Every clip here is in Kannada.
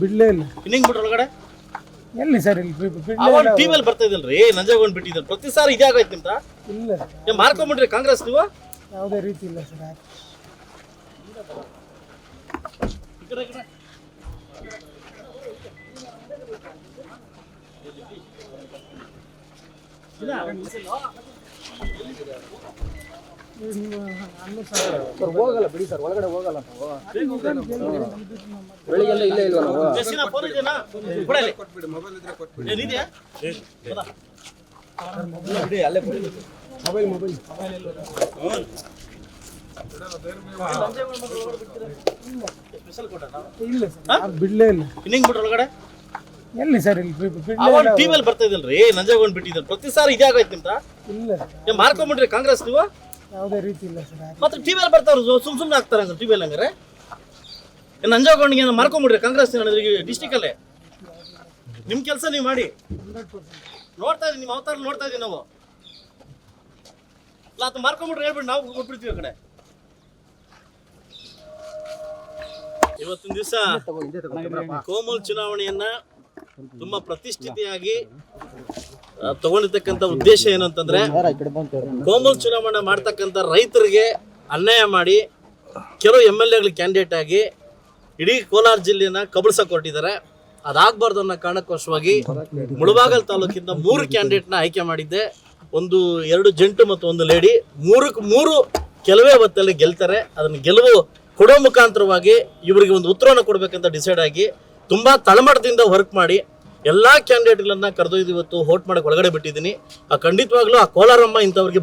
ಬಿಡ್ಲೇ ಇಲ್ಲ. ಇನ್ನಿಂಗ್ ಬಿಟ್ರ ಒಳಗಡೆ? ಎಲ್ಲಿ ಸರ್ ಇಲ್ಲಿ ಬಿ- ಬಿಡ್ಲೇ ಇಲ್ಲ ಬರ್ತಾ ಇದ್ದಲ್ರಿ. ನಂಜೇಗೌಡ್ ಬಿಟ್ಟಿದ್ರು ಪ್ರತಿ ಸಾರಿ ಇದೇ ಅಂತ ಇಲ್ಲ. ಮಾರ್ಕೊಂಬಿಟ್ರಿ ಕಾಂಗ್ರೆಸ್ ನೀವು? ಯಾವುದೇ ರೀತಿ ಇಲ್ಲ ಸರ್. ಈ ಕಡೆ, ಈ ಕಡೆ. ಹೋಗಲ್ಲ ಬಿಡಿ ಸರ್ ಒಳಗಡೆ ಹೋಗಲ್ಲ ನಾವು ಬೆಳಿಗ್ಗೆಲ್ಲ ಇಲ್ಲೇ ಇಲ್ವಾ ನಾವು ಜೆಸ್ಸಿನ ಫೋನ್ ಇದೆಯಾ ಕೊಡ ಇಲ್ಲಿ. ಏನಿದೆಯಾ ಹೌದಾ? ಮೊಬೈಲ್ ಮೊಬೈಲ್ ಸ್ಪೆಷಲ್ ಕೊಟ್ಟಾನ? ಇಲ್ಲ ಸರ್ ಯಾರು ಬಿಡ್ಲೇ ಇಲ್ಲ. ಇನ್ನಿಂಗ್ ಬಿಟ್ರ ಒಳಗಡೆ? ಎಲ್ಲಿ ಸರ್ ಇಲ್ಲಿ ಬಿ- ಬಿಡ್ಲೇ ಅವಾಗ ಇಲ್ಲ. ಟಿವಿಯಲ್ಲಿ ಬರ್ತಾ ಇದ್ದಲ್ರಿ ನಂಜೇಗೌಡ್ ಬಿಟ್ಟಿದ್ರು ಪ್ರತಿ ಸಾರಿ ಇದೇ ನಿಮ್ದ ಇಲ್ಲ ಏ ಮಾರ್ಕೊಂಬಿಟ್ರಿ ಕಾಂಗ್ರೆಸ್ ನೀವು? ಯಾವುದೇ ರೀತಿ ಇಲ್ಲ ಸರ್ ಮತ್ತೆ ಟೀಮಲ್ಲಿ ಬರ್ತಾವ್ರು ಸುಮ್ ಸುಮ್ನೆ ಆಗ್ತಾರ ಟಿವಿ ಟಿವಿಯಲ್ಲಿ ಹಂಗಾರೆ? ಏ ನಂಜೇಗೌಡ್ಗೆ ಏನು ಮಾರ್ಕೊಂಬಿಡ್ರಿ ಕಾಂಗ್ರೆಸ್ ಡಿಸ್ಟಿಕ್ ಅಲ್ಲೇ? ನಿಮ್ ಕೆಲಸ ನೀವು ಮಾಡಿ. ನೋಡ್ತಾ ಇದೀವಿ ನಿಮ್ಮ ಅವತಾರ ನೋಡ್ತಾ ಇದೀವಿ ನಾವು. ಇಲ್ಲ ಅದು ಮಾರ್ಕೊಂಬಿಟ್ರೆ ಹೇಳ್ಬಿಟ್ಟು ನಾವು ಕೊಟ್ಬಿಡ್ತೀವಿ ಆ ಕಡೆ. ಇವತ್ತಿನ ದಿವಸ ಕೋಮಲ್ ಚುನಾವಣೆಯನ್ನ ತುಂಬಾ ಪ್ರತಿಷ್ಠಿತಿಯಾಗಿ ತಗೊಂಡಿರ್ತಕ್ಕಂತ ತಗೊಂಡಿರ್ತಕ್ಕಂಥ ಉದ್ದೇಶ ಏನಂತಂದ್ರೆ ಕೋಮಲ್ ಚುನಾವಣೆ ಮಾಡ್ತಕ್ಕಂಥ ರೈತರಿಗೆ ಅನ್ಯಾಯ ಮಾಡಿ ಕೆಲವು ಎಂ ಎಲ್ ಎಗಳು ಕ್ಯಾಂಡಿಡೇಟ್ ಆಗಿ ಇಡೀ ಕೋಲಾರ ಜಿಲ್ಲೆಯನ್ನ ಕಬಳಿಸಕ್ ಹೊರಟಿದ್ದಾರೆ ಅದಾಗಬಾರ್ದು ಅನ್ನೋ ಕಾರಣಕ್ಕೋಸ್ಕರವಾಗಿ ಮುಳಬಾಗಲ್ ತಾಲೂಕಿಂದ ಮೂರು ಕ್ಯಾಂಡಿಡೇಟ್ನ ಆಯ್ಕೆ ಮಾಡಿದ್ದೆ. ಒಂದು ಎರಡು ಜಂಟು ಮತ್ತು ಒಂದು ಲೇಡಿ ಮೂರಕ್ಕೆ ಮೂರು ಕೆಲವೇ ಹೊತ್ತಲ್ಲಿ ಗೆಲ್ತಾರೆ. ಅದನ್ನು ಗೆಲುವು ಕೊಡೋ ಮುಖಾಂತರವಾಗಿ ಇವರಿಗೆ ಒಂದು ಉತ್ತರವನ್ನು ಕೊಡಬೇಕಂತ ಡಿಸೈಡ್ ಆಗಿ ತುಂಬಾ ತಳಮಟ್ಟದಿಂದ ವರ್ಕ್ ಮಾಡಿ ಎಲ್ಲಾ ಕ್ಯಾಂಡಿಡೇಟ್ಗಳನ್ನ ಕರೆದೊಯ್ದು ಇವತ್ತು ಹೋಟ್ ಮಾಡಕ್ಕೆ ಒಳಗಡೆ ಬಿಟ್ಟಿದ್ದೀನಿ. ಆ ಖಂಡಿತವಾಗ್ಲೂ ಆ ಕೋಲಾರಮ್ಮ ಇಂಥವ್ರಿಗೆ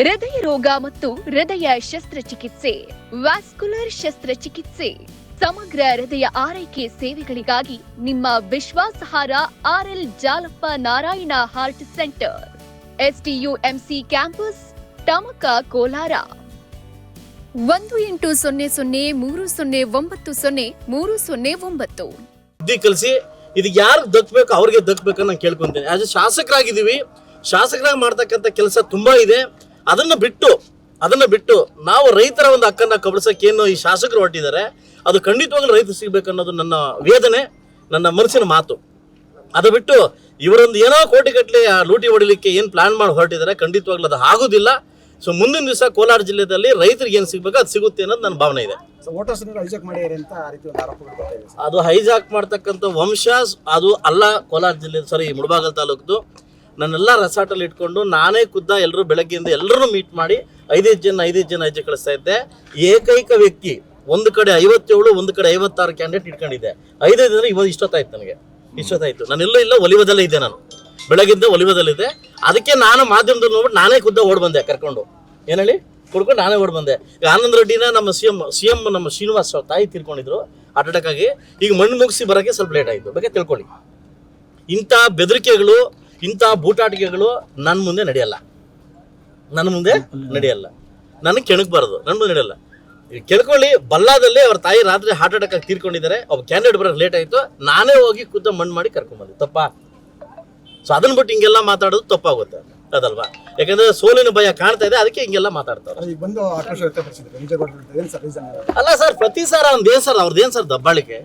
ಹೃದಯ ರೋಗ ಮತ್ತು ಹೃದಯ ಶಸ್ತ್ರಚಿಕಿತ್ಸೆ ವ್ಯಾಸ್ಕುಲರ್ ಶಸ್ತ್ರಚಿಕಿತ್ಸೆ, ಸಮಗ್ರ ಹೃದಯ ಆರೈಕೆ ಸೇವೆಗಳಿಗಾಗಿ ನಿಮ್ಮ ವಿಶ್ವಾಸಾರ್ಹಾರ R L Jalappa Narayana heart centre STUMC campus Tamaka Kolar. ಒಂದು ಎಂಟು ಸೊನ್ನೆ ಸೊನ್ನೆ ಮೂರು ಸೊನ್ನೆ ಒಂಬತ್ತು ಸೊನ್ನೆ ಮೂರು ಸೊನ್ನೆ ಒಂಬತ್ತು. ಬುದ್ಧಿ ಕಲಿಸಿ, ಇದು ಯಾರು ದಕ್ಬೇಕು, ಅವ್ರಿಗೆ ದಕ್ಬೇಕು ನಾನು ಕೇಳ್ಕೊಂತೀನಿ ಆಸ್ ಶಾಸಕರಾಗಿದ್ದೀವಿ, ಶಾಸಕರಾಗಿ ಮಾಡ್ತಕ್ಕಂಥ ಕೆಲಸ ತುಂಬಾ ಇದೆ. ಅದನ್ನ ಬಿಟ್ಟು ಅದನ್ನ ಬಿಟ್ಟು ನಾವು ರೈತರ ಒಂದು ಹಕ್ಕನ್ನ ಕಬಳಿಸಕ್ಕೆ ಏನು ಈ ಶಾಸಕರು ಹೊರಟಿದ್ದಾರೆ, ಅದು ಖಂಡಿತವಾಗ್ಲೂ ರೈತರು ಸಿಗ್ಬೇಕು ಅನ್ನೋದು ನನ್ನ ವೇದನೆ, ನನ್ನ ಮನಸ್ಸಿನ ಮಾತು. ಅದು ಬಿಟ್ಟು ಇವರೊಂದು ಏನೋ ಕೋಟಿಗಟ್ಟಲೆ ಲೂಟಿ ಹೊಡಿಲಿಕ್ಕೆ ಏನು ಪ್ಲಾನ್ ಮಾಡಿ ಹೊರಟಿದ್ದಾರೆ, ಖಂಡಿತವಾಗ್ಲೂ ಅದು ಆಗೋದಿಲ್ಲ. ಸೊ ಮುಂದಿನ ದಿವಸ ಕೋಲಾರ ಜಿಲ್ಲೆಯಲ್ಲಿ ರೈತರಿಗೆ ಏನು ಸಿಗಬೇಕು ಅದು ಸಿಗುತ್ತೆ ಅನ್ನೋದು ನನ್ನ ಭಾವನೆ ಇದೆ. ಅದು ಹೈಜಾಕ್ ಮಾಡ್ತಕ್ಕಂಥ ವಂಶ ಅದು ಅಲ್ಲ ಕೋಲಾರ ಜಿಲ್ಲೆ ಸಾರಿ ಮುಳಬಾಗಲ್ ತಾಲೂಕು ನನ್ನೆಲ್ಲ ರೆಸಾರ್ಟಲ್ಲಿ ಇಟ್ಕೊಂಡು ನಾನೇ ಖುದ್ದ ಎಲ್ಲರೂ ಬೆಳಗ್ಗೆಯಿಂದ ಎಲ್ಲರೂ ಮೀಟ್ ಮಾಡಿ ಐದೈದು ಜನ ಐದೈದು ಜನ ಆಚೆ ಕಳಿಸ್ತಾ ಇದ್ದೆ. ಏಕೈಕ ವ್ಯಕ್ತಿ ಒಂದು ಕಡೆ ಐವತ್ತೇಳು ಒಂದು ಕಡೆ ಐವತ್ತಾರು ಕ್ಯಾಂಡಿಡೇಟ್ ಇಟ್ಕೊಂಡಿದ್ದೆ. ಐದೈದು ಜನ ಇವತ್ತು ಇಷ್ಟೊತ್ತಾಯ್ತು ನನಗೆ. ಇಷ್ಟೊತ್ತಾಯ್ತು. ನಾನು ಎಲ್ಲೂ ಇಲ್ಲ ಒಲಿವದಲ್ಲೇ ಇದ್ದೆ ನಾನು. ಬೆಳಗಿಂದ ಒಲಿವದಲ್ಲಿದೆ ಅದಕ್ಕೆ ನಾನು ಮಾಧ್ಯಮದಲ್ಲಿ ನೋಡ್ಬಿಟ್ಟು ನಾನೇ ಖುದ್ದ ಓಡ್ ಬಂದೆ ಕರ್ಕೊಂಡು. ಏನೇಳಿ ಕುಡ್ಕೊಂಡು ನಾನೇ ಓಡ್ ಬಂದೆ. ಈಗ ಆನಂದ್ ರೆಡ್ಡಿನ ನಮ್ಮ ಸಿ ಎಂ ಸಿ ಎಂ ನಮ್ಮ ಶ್ರೀನಿವಾಸ್ ಅವ್ರ ತಾಯಿ ತೀರ್ಕೊಂಡಿದ್ರು ಹಾರ್ಟ್ ಅಟ್ಯಾಕ್ ಆಗಿ ಈಗ ಮಣ್ಣು ಮುಗಿಸಿ ಬರೋಕ್ಕೆ ಸ್ವಲ್ಪ ಲೇಟ್ ಆಯಿತು. ಬಗ್ಗೆ ತಿಳ್ಕೊಳ್ಳಿ. ಇಂಥ ಬೆದರಿಕೆಗಳು, ಇಂಥ ಬೂಟಾಟಿಕೆಗಳು ನನ್ನ ಮುಂದೆ ನಡೆಯಲ್ಲ. ನನ್ನ ಮುಂದೆ ನಡೆಯಲ್ಲ. ನನಗೆ ಕೆಣಕ್ಬಾರ್ದು. ನನ್ನ ಮುಂದೆ ನಡೆಯಲ್ಲ. ಈಗ ಕೇಳ್ಕೊಳ್ಳಿ ಬಲ್ಲಾದಲ್ಲಿ ಅವ್ರ ತಾಯಿ ರಾತ್ರಿ ಹಾರ್ಟ್ ಅಟ್ಯಾಕ್ ಆಗಿ ತೀರ್ಕೊಂಡಿದ್ದಾರೆ. ಒಬ್ಬ ಕ್ಯಾಂಡಿಡೇಟ್ ಬರೋಕ್ಕೆ ಲೇಟ್ ಆಯಿತು. ನಾನೇ ಹೋಗಿ ಖುದ್ದ ಮಣ್ಣು ಮಾಡಿ ಕರ್ಕೊಂಬಂದೆ ತಪ್ಪಾ? ಸೊ ಅದನ್ನ ಬಿಟ್ಟು ಹಿಂಗೆಲ್ಲ ಮಾತಾಡೋದು ತಪ್ಪಾಗುತ್ತೆ. ಅದಲ್ವಾ? ಯಾಕಂದ್ರೆ ಸೋಲಿನ ಭಯ ಕಾಣ್ತಾ ಇದೆ ಅದಕ್ಕೆ ಹಿಂಗೆಲ್ಲ ಮಾತಾಡ್ತಾರೆ. ಅಲ್ಲ ಸರ್ ಪ್ರತಿ ಸಾರ ಅವ್ನ್ ಏನ್ ಸರ್ ಅವ್ರದ್ದು ಏನ್ ಸರ್ ದಬ್ಬಾಳಿಕೆ?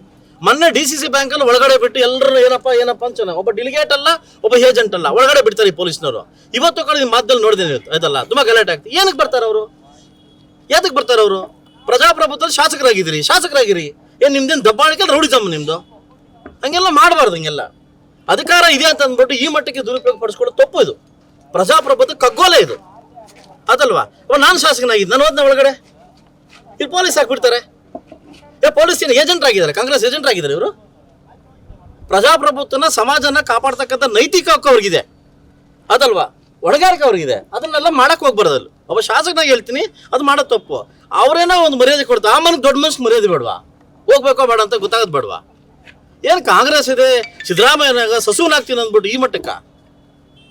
ಮೊನ್ನೆ ಡಿ ಸಿ ಸಿ ಬ್ಯಾಂಕ್ ಅಲ್ಲಿ ಒಳಗಡೆ ಬಿಟ್ಟು ಎಲ್ಲರೂ ಏನಪ್ಪ ಏನಪ್ಪ ಅಂತ ಒಬ್ಬ ಡಿಲಿಗೇಟ್ ಅಲ್ಲ ಒಬ್ಬ ಏಜೆಂಟ್ ಅಲ್ಲ ಒಳಗಡೆ ಬಿಡ್ತಾರೆ ಈ ಪೊಲೀಸ್ನವರು. ಇವತ್ತು ಕಡೆ ಮಾತಲ್ಲಿ ನೋಡಿದೆ ಅದಲ್ಲ ಆಯ್ತಲ್ಲ ತುಂಬಾ ಗಲಾಟೆ ಆಗ್ತದೆ ಏನಕ್ಕೆ ಬರ್ತಾರೆ ಅವರು? ಯಾತಕ್ಕೆ ಬರ್ತಾರೆ ಅವರು? ಪ್ರಜಾಪ್ರಭುತ್ವದಲ್ಲಿ ಶಾಸಕರಾಗಿದ್ದೀರಿ ಶಾಸಕರಾಗಿರಿ. ಏನು ನಿಮ್ದೇನು ದಬ್ಬಾಳಿಕೆ ರೌಡಿಸಮ್ ನಿಮ್ದು? ಹಂಗೆಲ್ಲ ಮಾಡಬಾರ್ದು ಹಂಗೆಲ್ಲ. ಅಧಿಕಾರ ಇದೆ ಅಂತ ಅಂದ್ಬಿಟ್ಟು ಈ ಮಟ್ಟಕ್ಕೆ ದುರುಪಯೋಗ ಪಡಿಸ್ಕೊಳ್ಳೋದು ತಪ್ಪು ಇದು. ಪ್ರಜಾಪ್ರಭುತ್ವ ಕಗ್ಗೋಲೆ ಇದು. ಅದಲ್ವಾ? ನಾನು ಶಾಸಕನಾಗಿದ್ದು. ನಾನು ಹೋದ್ನ ಒಳಗಡೆ. ಇಲ್ಲಿ ಪೊಲೀಸ್ ಹಾಕ್ಬಿಡ್ತಾರೆ. ಏ ಪೊಲೀಸ್ ಏನು ಏಜೆಂಟ್ ಆಗಿದ್ದಾರೆ. ಕಾಂಗ್ರೆಸ್ ಏಜೆಂಟ್ ಆಗಿದ್ದಾರೆ ಇವರು. ಪ್ರಜಾಪ್ರಭುತ್ವನ ಸಮಾಜನ ಕಾಪಾಡ್ತಕ್ಕಂಥ ನೈತಿಕ ಹಕ್ಕು ಅವ್ರಿಗಿದೆ. ಅದಲ್ವಾ? ಹೊಣೆಗಾರಿಕೆ ಅವ್ರಿಗಿದೆ. ಅದನ್ನೆಲ್ಲ ಮಾಡಕ್ ಹೋಗ್ಬಾರ್ದಲ್ಲ ಒಬ್ಬ ಶಾಸಕನಾಗಿ ಹೇಳ್ತೀನಿ, ಅದು ಮಾಡೋದು ತಪ್ಪು. ಅವರೇನೋ ಒಂದು ಮರ್ಯಾದೆ ಕೊಡ್ತಾರೆ. ಆ ಮನೆಗೆ ದೊಡ್ಡ ಮನ್ಸು ಮರ್ಯಾದೆ ಬೇಡವಾ? ಹೋಗ್ಬೇಕೋ ಬೇಡ ಅಂತ ಗೊತ್ತಾಗೋದು ಬೇಡವಾ? ಏನು ಕಾಂಗ್ರೆಸ್ ಇದೆ? ಸಿದ್ದರಾಮಯ್ಯನಾಗ ಸಸುವನಾಗ್ತೀನಿ ಅಂದ್ಬಿಟ್ಟು ಈ ಮಟ್ಟಕ್ಕ?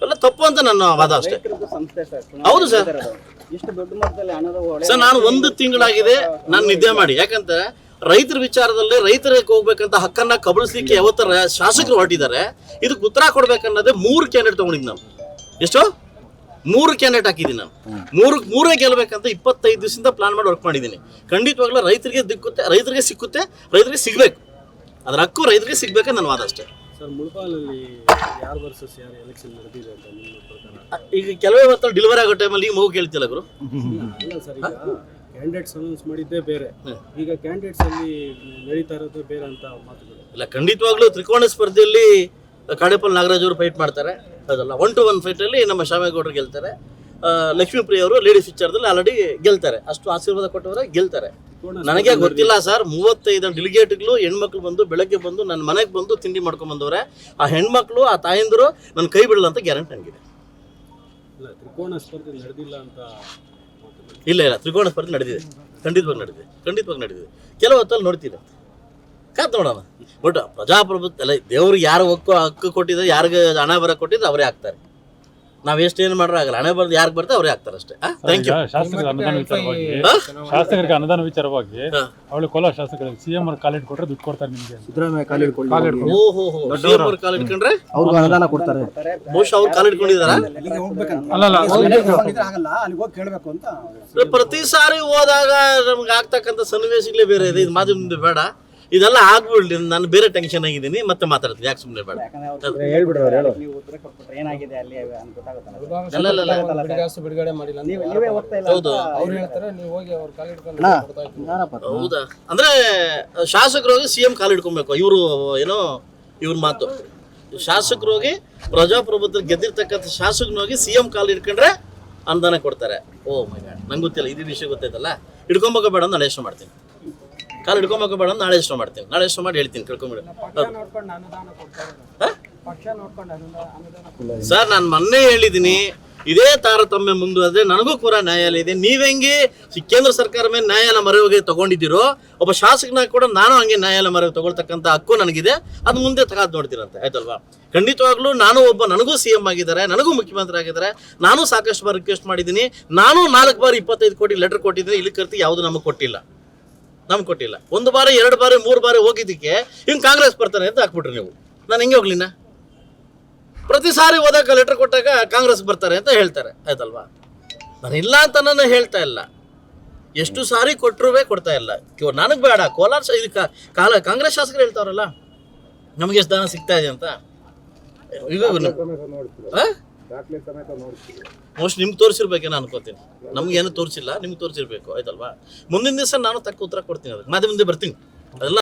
ಎಲ್ಲ ತಪ್ಪು ಅಂತ ನನ್ನ ವಾದ ಅಷ್ಟೇ. ಹೌದು ಸರ್. ಸರ್ ನಾನು ಒಂದು ತಿಂಗಳಾಗಿದೆ ನಾನು ನಿದ್ದೆ ಮಾಡಿ. ಯಾಕಂತ ರೈತರ ವಿಚಾರದಲ್ಲಿ ರೈತರಿಗೆ ಹೋಗ್ಬೇಕಂತ ಹಕ್ಕನ್ನ ಕಬಳಿಸ್ಲಿಕ್ಕೆ ಯಾವತ್ತರ ಶಾಸಕರು ಹೊರಟಿದ್ದಾರೆ. ಇದಕ್ಕೆ ಉತ್ತರ ಕೊಡ್ಬೇಕನ್ನೋದೇ ಮೂರು ಕ್ಯಾಂಡಿಡೇಟ್ ತಗೊಂಡಿದ್ದು ನಾನು. ಎಷ್ಟು? ಮೂರು ಕ್ಯಾಂಡಿಡೇಟ್ ಹಾಕಿದ್ದೀನಿ ನಾನು. ಮೂರು ಮೂರೇ ಗೆಲ್ಬೇಕಂತ ಇಪ್ಪತ್ತೈದು ದಿವಸದಿಂದ ಪ್ಲಾನ್ ಮಾಡಿ ವರ್ಕ್ ಮಾಡಿದ್ದೀನಿ. ಖಂಡಿತವಾಗ್ಲೂ ರೈತರಿಗೆ ದಿಕ್ಕುತ್ತೆ ರೈತರಿಗೆ ಸಿಕ್ಕುತ್ತೆ ರೈತರಿಗೆ ಸಿಗ್ಬೇಕು. ಅದ್ರ ಹಕ್ಕು ರೈತರಿಗೆ ಸಿಗ್ಬೇಕಂತ ನನ್ನ ವಾದ ಅಷ್ಟೇ. ಸರ್ ಮುಳಬಾಲಲ್ಲಿ ಯಾರು ವರ್ಸಸ್ ಯಾರು ಎಲೆಕ್ಷನ್ ನಡೆದಿದೆ ಅಂತ ನಿಮ್ಮ ಪ್ರಕಾರ? ಈಗ ಕೆಲವೇ ಹೊತ್ತು ಡೆಲಿವರಿ ಆಗೋ ಟೈಮಲ್ಲಿ ಈಗ ಮಗು ಕೇಳ್ತಿಲ್ಲ ಗುರು. ಇಲ್ಲ ಸರ್ ಈಗ ಕ್ಯಾಂಡಿಡೇಟ್ಸ್ ಅನೌನ್ಸ್ ಮಾಡಿದ್ದೇ ಬೇರೆ. ಈಗ ಕ್ಯಾಂಡಿಡೇಟ್ಸ್ ಅಲ್ಲಿ ನಡೀತಾ ಇರೋದು ಬೇರೆ ಅಂತ ಮಾತುಗಳು. ಇಲ್ಲ ಖಂಡಿತವಾಗ್ಲೂ ತ್ರಿಕೋಣ ಸ್ಪರ್ಧೆಯಲ್ಲಿ ಕಾಡೇಪಲ್ ನಾಗರಾಜ್ ಅವರು ಫೈಟ್ ಮಾಡ್ತಾರೆ. ಅದಲ್ಲ ಒನ್ ಟು ಒನ್ ಫೈಟಲ್ಲಿ ನಮ್ಮ ಶಾಮೇಗೌಡರು ಗೆಲ್ತಾರೆ. ಲಕ್ಷ್ಮೀಪ್ರಿಯ ಅವರು ಲೇಡೀಸ್ ವಿಚಾರದಲ್ಲಿ ಆಲ್ರೆಡಿ ಗೆಲ್ತಾರೆ. ಅಷ್ಟು ಆಶೀರ್ವಾದ ಕೊಟ್ಟವರೆ ಗೆಲ್ತಾರೆ. ನನಗೆ ಗೊತ್ತಿಲ್ಲ ಸರ್. ಮೂವತ್ತೈದು ಡೆಲಿಗೇಟ್ಗಳು ಹೆಣ್ಮಕ್ಳು ಬಂದು ಬೆಳಗ್ಗೆ ಬಂದು ನನ್ನ ಮನೆಗೆ ಬಂದು ತಿಂಡಿ ಮಾಡ್ಕೊಂಡು ಬಂದವ್ರೆ ಆ ಹೆಣ್ಮಕ್ಳು ಆ ತಾಯಂದಿರು ನನ್ನ ಕೈ ಬಿಡಲ್ಲ ಅಂತ ಗ್ಯಾರಂಟಿ ನನಗಿದೆ. ಇಲ್ಲ ತ್ರಿಕೋಣ ಸ್ಪರ್ಧೆ ನಡೆದಿಲ್ಲ ಅಂತ ಇಲ್ಲ ಇಲ್ಲ. ತ್ರಿಕೋಣ ಸ್ಪರ್ಧೆ ನಡೆದಿದೆ. ಖಂಡಿತವಾಗಿ ನಡೆದಿದೆ. ಖಂಡಿತವಾಗಿ ನಡೆದಿದೆ. ಕೆಲವು ಹೊತ್ತಲ್ಲಿ ನೋಡ್ತೀನಿ. ಕಾತ್ ನೋಡೋಣ. ಬಟ್ ಪ್ರಜಾಪ್ರಭುತ್ವ ಅಲ್ಲ ದೇವ್ರಿಗೆ ಯಾರು ಹಕ್ಕು ಹಕ್ಕು ಕೊಟ್ಟಿದ್ರೆ ಯಾರಿಗೆ ಹಣ ಬರ ಕೊಟ್ಟಿದ್ರೆ ಅವರೇ ಆಗ್ತಾರೆ. ನಾವು ಎಷ್ಟು ಏನು ಮಾಡ್ರೆ ಆಗಲ್ಲ. ಹಣೆ ಬರ್ದು ಯಾರಿಗೆ ಬರ್ತಾರೆ ಅವರೇ ಆಗ್ತಾರೆ ಅಷ್ಟೇ. ಥ್ಯಾಂಕ್ ಯು ಶಾಸಕರ ಅನುದಾನ ವಿಚಾರವಾಗಿ? ಶಾಸಕರಿಗೆ ಅನುದಾನ ವಿಚಾರವಾಗಿ. ಅವಳು ಕೋಲಾರ ಶಾಸಕರಿಗೆ ಸಿಎಂ ಅವ್ರ ಕಾಲಿಟ್ಟು ಕೊಟ್ರೆ ದುಡ್ಡು ಕೊಡ್ತಾರೆ ನಿಮ್ಗೆ. ಸಿದ್ದರಾಮಯ್ಯ ಕಾಲು ಹಿಡ್ಕೊಂಡು ಓಹೋ ಸಿಎಂ ಅವ್ರು ಕಾಲ್ ಇಟ್ಕೊಂಡ್ರೆ ಅವ್ರಿಗೂ ಅನುದಾನ ಕೊಡ್ತಾರೆ. ಬಹುಶಃ ಅವ್ರು ಕಾಲ್ ಇಟ್ಕೊಂಡಿದಾರ ಅಲ್ಲಿಗೆ ಹೋಗ್ಬೇಕಂತ. ಅಲ್ಲ ಅಲ್ಲ ಆಗಲ್ಲ ಅಲ್ಲಿಗೆ ಹೋಗಿ ಕೇಳಬೇಕು ಅಂತ. ಪ್ರತಿ ಸಾರಿ ಹೋದಾಗ ನಮ್ಗೆ ಆಗ್ತಕ್ಕಂಥ ಸನ್ನಿವೇಶಗಳೇ ಬೇರೆ ಇದೆ. ಇದು ಮಾಧ್ಯಮದಿಂದ ಮುಂದೆ ಬೇಡ. ಇದೆಲ್ಲ ಆಗ್ಬಿಡ್ಲಿ ನಾನು ಬೇರೆ ಟೆನ್ಷನ್ ಆಗಿದ್ದೀನಿ ಮತ್ತೆ ಮಾತಾಡ್ತೀನಿ. ಯಾಕೆ ಸುಮ್ಮನೆ ಬೇಡ ಹೌದು. ಅವ್ರು ಹೇಳ್ತಾರೆ ನೀವು ಹೋಗಿ ಅವ್ರ ಕಾಲ ಹಿಡ್ಕೊಂಡು ಯಾರಪ್ಪ ಹೌದಾ? ಅಂದ್ರೆ ಶಾಸಕರು ಹೋಗಿ ಸಿಎಂ ಕಾಲು ಹಿಡ್ಕೊಬೇಕು. ಇವರು ಏನೋ ಇವ್ರ ಮಾತು. ಶಾಸಕರು ಹೋಗಿ ಪ್ರಜಾಪ್ರಭುತ್ವ ಗೆದ್ದಿರ್ತಕ್ಕಂಥ ಶಾಸಕನ ಹೋಗಿ ಸಿಎಂ ಕಾಲು ಹಿಡ್ಕೊಂಡ್ರೆ ಅನುದಾನ ಕೊಡ್ತಾರೆ. Oh my god. ನಂಗೆ ಗೊತ್ತಿಲ್ಲ ಇದೇ ವಿಷಯ ಗೊತ್ತೈತಲ್ಲ ಹಿಡ್ಕೊಂಬಕ ಬೇಡ ಅಂತ ಯೋಚನೆ ಮಾಡ್ತೀನಿ. ಕಾಲು ಹಿಡ್ಕೊಂಬೇಕು ಬೇಡ ನಾಳೆ ಎಷ್ಟು ಮಾಡ್ತೀನಿ ನಾಳೆ ಎಷ್ಟು ಮಾಡಿ ಹೇಳ್ತೀನಿ ಕೇಳ್ಕೊಂಬಿಡಿ. ಸರ್ ನಾನು ಮೊನ್ನೆ ಹೇಳಿದ್ದೀನಿ ಇದೇ ತಾರತಮ್ಯ ಮುಂದುವರೆದ್ರೆ ನನಗೂ ಕೂಡ ನ್ಯಾಯಾಲಯ ಇದೆ. ನೀವೆಂಗೆ ಕೇಂದ್ರ ಸರ್ಕಾರ ಮೇಲೆ ನ್ಯಾಯಾಲಯ ಮರವಾಗಿ ತಗೊಂಡಿದ್ದೀರೋ ಒಬ್ಬ ಶಾಸಕನ ಕೂಡ ನಾನು ಹಂಗೆ ನ್ಯಾಯಾಲಯ ಮರವಾಗಿ ತಗೊಳ್ತಕ್ಕಂಥ ಹಕ್ಕು ನನಗಿದೆ. ಅದು ಮುಂದೆ ತಗಾದ್ ನೋಡ್ತೀರಂತೆ ಆಯ್ತಲ್ವಾ? ಖಂಡಿತವಾಗ್ಲೂ ನಾನು ಒಬ್ಬ ನನಗೂ ಸಿ ಎಂ ಆಗಿದ್ದಾರೆ ನನಗೂ ಮುಖ್ಯಮಂತ್ರಿ ಆಗಿದ್ದಾರೆ. ನಾನು ಸಾಕಷ್ಟು ಬಾರಿ ರಿಕ್ವೆಸ್ಟ್ ಮಾಡಿದ್ದೀನಿ. ನಾನು ನಾಲ್ಕು ಬಾರಿ ಇಪ್ಪತ್ತೈದು ಕೋಟಿ ಲೆಟರ್ ಕೊಟ್ಟಿದ್ದೀನಿ. ಇಲ್ಲಿ ಕರ್ತಿ ಯಾವುದು ನಮಗೆ ಕೊಟ್ಟಿಲ್ಲ. ನಮ್ಗೆ ಕೊಟ್ಟಿಲ್ಲ. ಒಂದು ಬಾರಿ ಎರಡು ಬಾರಿ ಮೂರು ಬಾರಿ ಹೋಗಿದ್ದಕ್ಕೆ ಹಿಂಗೆ ಕಾಂಗ್ರೆಸ್ ಬರ್ತಾನೆ ಅಂತ ಹಾಕ್ಬಿಟ್ರಿ ನೀವು. ನಾನು ಹೆಂಗೆ ಹೋಗ್ಲಿನ ಪ್ರತಿ ಸಾರಿ ಹೋದಾಗ ಲೆಟರ್ ಕೊಟ್ಟಾಗ ಕಾಂಗ್ರೆಸ್ ಬರ್ತಾರೆ ಅಂತ ಹೇಳ್ತಾರೆ. ಆಯ್ತಲ್ವಾ? ನಾನು ಇಲ್ಲ ಅಂತ ನಾನು ಹೇಳ್ತಾ ಇಲ್ಲ. ಎಷ್ಟು ಸಾರಿ ಕೊಟ್ಟರೂ ಕೊಡ್ತಾ ಇಲ್ಲ. ನನಗೆ ಬೇಡ. ಕೋಲಾರ ಇದು ಕಾಲ ಕಾಂಗ್ರೆಸ್ ಶಾಸಕರು ಹೇಳ್ತಾರಲ್ಲ ನಮಗೆ ಎಷ್ಟು ದಾನ ಸಿಗ್ತಾ ಇದೆ ಅಂತ? ಈಗ ಮೋಸ್ಟ್ ನಿಮ್ಗೆ ನಾನು ಅನ್ಕೋತೀನಿ. ನಮ್ಗೇನು ತೋರಿಸಿಲ್ಲ, ನಿಮ್ಗೆ ತೋರಿಸಿರ್ಬೇಕು, ಆಯ್ತಲ್ವಾ? ಮುಂದಿನ ದಿವಸ ನಾನು ತಕ್ಕ ಉತ್ತರ ಕೊಡ್ತೀನಿ ಅದಕ್ಕೆ. ಮತ್ತೆ ಮುಂದೆ ಬರ್ತೀನಿ. ಅದೆಲ್ಲ